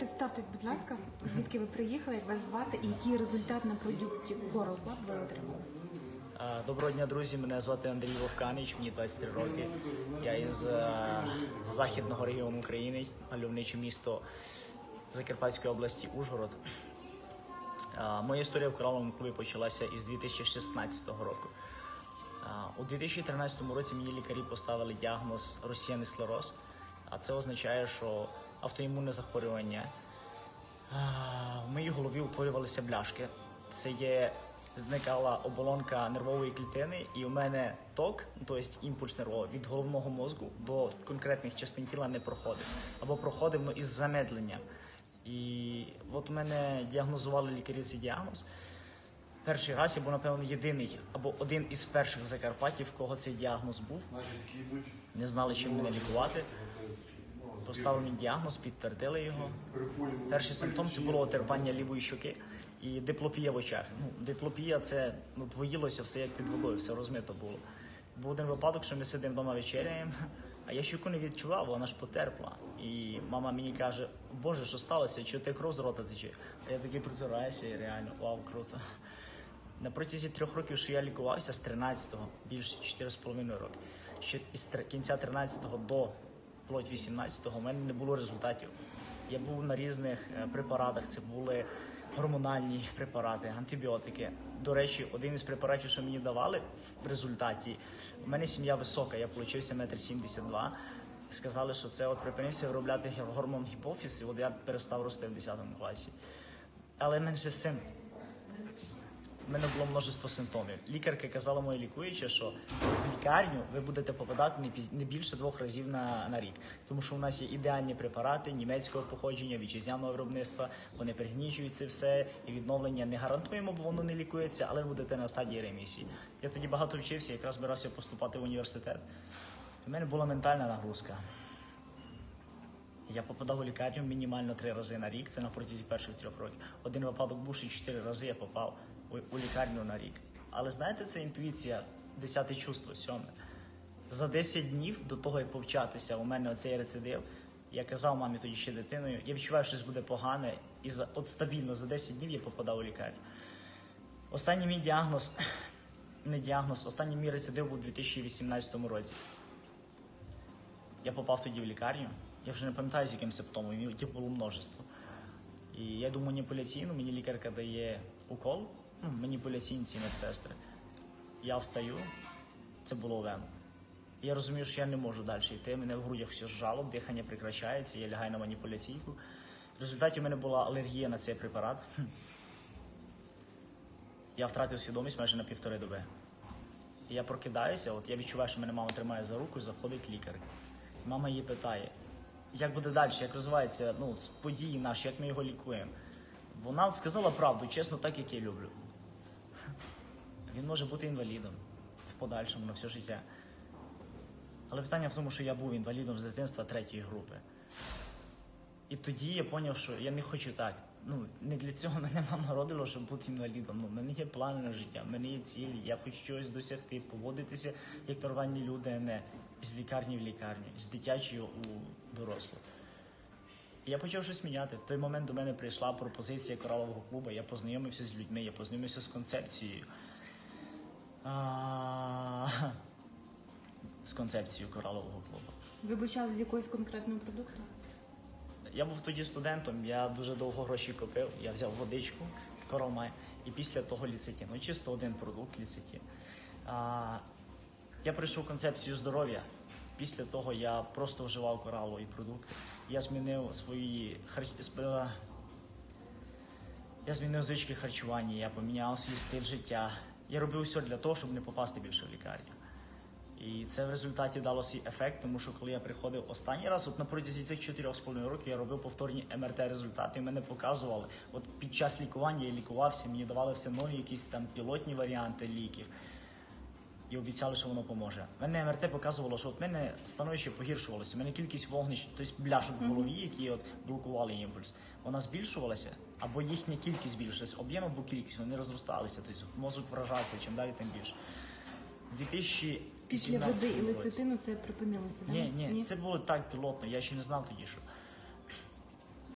Представтесь, будь ласка, звідки ви приїхали, як вас звати і який результат на продукті Coral Club ви отримали? Доброго дня, друзі. Мене звати Андрій Вовканич, мені 23 роки. Я із е, західного регіону України, мальовниче місто Закарпатської області Ужгород. Моя історія в кораловому клубі почалася із 2016 року. У 2013 році мені лікарі поставили діагноз розсіяний склероз, а це означає, що автоімунне захворювання В моїй голові утворювалися бляшки. Це є зникала оболонка нервової клітини, і у мене ток, тобто імпульс нервовий від головного мозку до конкретних частин тіла не проходив. Або проходив ну, із замедленням. І от у мене діагнозували лікарі цей діагноз. Перший раз я був, напевно, єдиний або один із перших в Закарпатті, в кого цей діагноз був. Не знали, чим мене лікувати. Поставили мені діагноз, підтвердили його. Перший симптом це було отерпання лівої щоки і диплопія в очах. Ну, диплопія це ну, двоїлося все як під водою, все розмито було. Був один випадок, що ми сидимо вдома вечеряємо, а я щоку не відчував, вона ж потерпла. І мама мені каже: Боже, що сталося? Чого ти кров з рота тече? А я такий притираюся і реально, вау, круто. На протязі трьох років, що я лікувався з 13-го, більше 4,5 роки. Ще із кінця 13-го до плоть 18-го у мене не було результатів. Я був на різних е, препаратах. Це були гормональні препарати, антибіотики. До речі, один із препаратів, що мені давали в результаті, у мене сім'я висока, я получився метр сімдесят два. Сказали, що це от припинився виробляти гормон гіпофіз, і от я перестав рости в 10 класі. Але менше цим у мене було множество симптомів. Лікарка казала моя лікуюча, що в лікарню ви будете попадати не більше двох разів на, на рік, тому що у нас є ідеальні препарати німецького походження, вітчизняного виробництва. Вони пригнічують це все і відновлення не гарантуємо, бо воно не лікується, але ви будете на стадії ремісії. Я тоді багато вчився, якраз збирався поступати в університет. У мене була ментальна нагрузка. Я попадав у лікарню мінімально три рази на рік. Це на протязі перших трьох років. Один випадок був що чотири рази я попав у, лікарню на рік. Але знаєте, це інтуїція, десяте чувство, сьоме. За 10 днів до того, як повчатися, у мене оцей рецидив. Я казав мамі тоді ще дитиною, я відчуваю, що щось буде погане, і за от стабільно за 10 днів я попадав у лікарню. Останній мій діагноз, не діагноз, останній мій рецидив був у 2018 році. Я попав тоді в лікарню. Я вже не пам'ятаю, з яким симптомом, їх було множество. І я йду маніпуляційну, мені лікарка дає укол, ну, маніпуляційні ці медсестри. Я встаю, це було вену. Я розумію, що я не можу далі йти. Мене в грудях все зжало, дихання прекращається, я лягаю на маніпуляційку. В результаті у мене була алергія на цей препарат. Я втратив свідомість майже на півтори доби. І я прокидаюся, от я відчуваю, що мене мама тримає за руку, заходить лікар. Мама її питає, як буде далі, як розвиваються ну, події наші, як ми його лікуємо. Вона сказала правду, чесно, так як я люблю. Він може бути інвалідом в подальшому на все життя. Але питання в тому, що я був інвалідом з дитинства третьої групи. І тоді я зрозумів, що я не хочу так. Ну, не для цього мене мама родила, щоб бути інвалідом. Ну, в мене є плани на життя, в мене є цілі, я хочу чогось досягти, поводитися як нормальні люди, а не з лікарні в лікарню, з дитячої у дорослу. Я почав щось міняти. В той момент до мене прийшла пропозиція коралового клубу, я познайомився з людьми, я познайомився з концепцією. А, З концепцією коралового клубу. Ви почали з якогось конкретного продукту? Я був тоді студентом, я дуже довго гроші копив. Я взяв водичку, коралмай, і після того ліцетін. Ну, чисто один продукт ліцетін. А, я прийшов концепцію здоров'я. Після того я просто вживав коралові продукти. Я змінив свої харч... Я змінив звички харчування, я поміняв свій стиль життя. Я робив все для того, щоб не попасти більше в лікарню. І це в результаті дало свій ефект, тому що коли я приходив останній раз, от на протязі цих 4,5 років я робив повторні МРТ результати, і мене показували. От під час лікування я лікувався, мені давали все нові якісь там пілотні варіанти ліків. І обіцяли, що воно поможе. Мене МРТ показувало, що от в мене становище погіршувалося. У мене кількість вогнищ, тобто бляшок в голові, які от блокували імпульс, вона збільшувалася, або їхня кількість збільшилася, об'єм або кількість, вони розросталися. Тобто мозок вражався, чим далі, тим більше. 2018 Після води і лецитину це припинилося? Ні, ні, це було так пілотно, я ще не знав тоді, що.